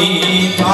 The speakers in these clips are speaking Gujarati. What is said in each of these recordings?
মদিনা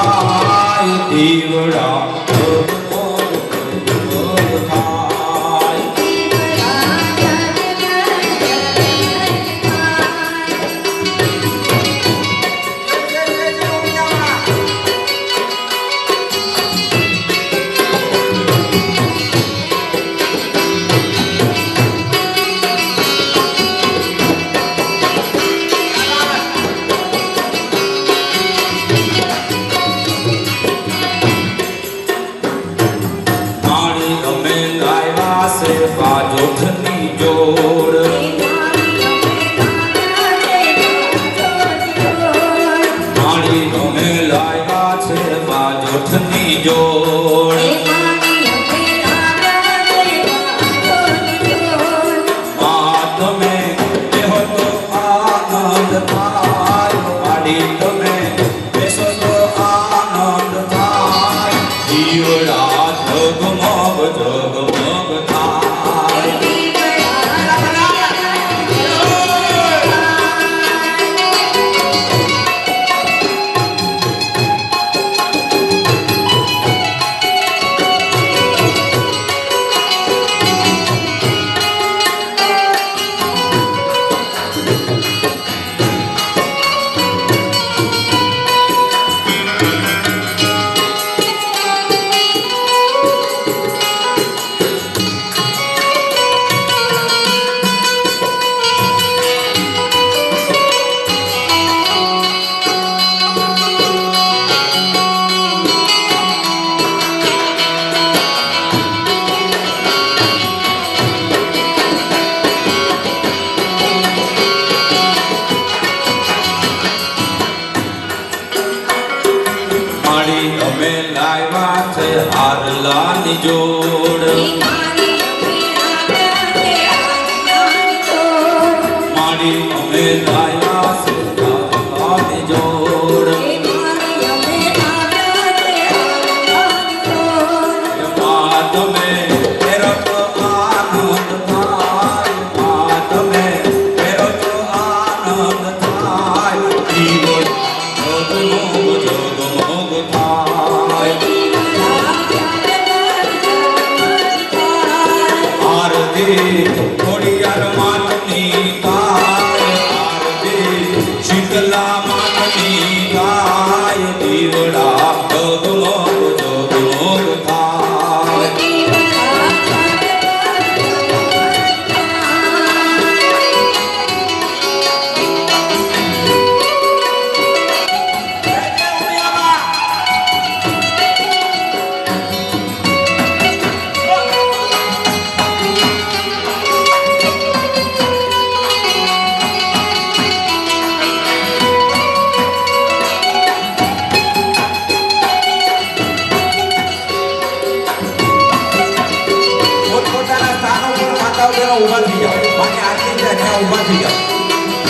બાજો થતી જોડ પાણી તમે લાયા છે બાજો થતી જોડ yo.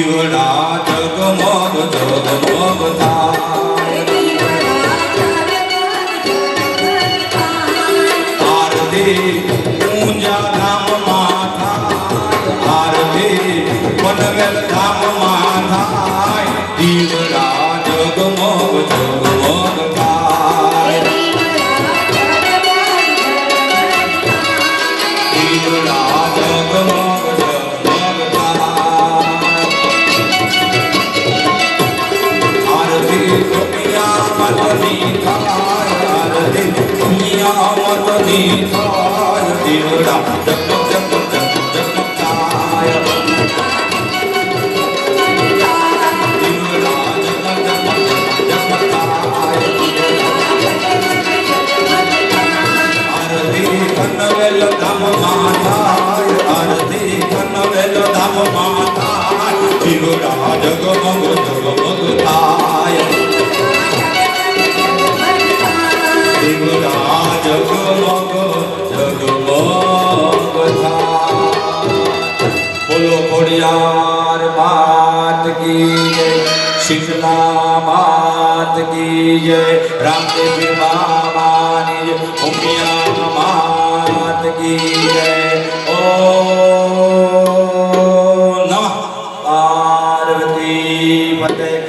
દીવડા જગમગ જગમગ થાય. આરતી Jago दम જીવના જગમગ જગમગ થા બોલો ખોડિયાર માત કી જય શીતલા માત કી પાર્વતી ફતેહ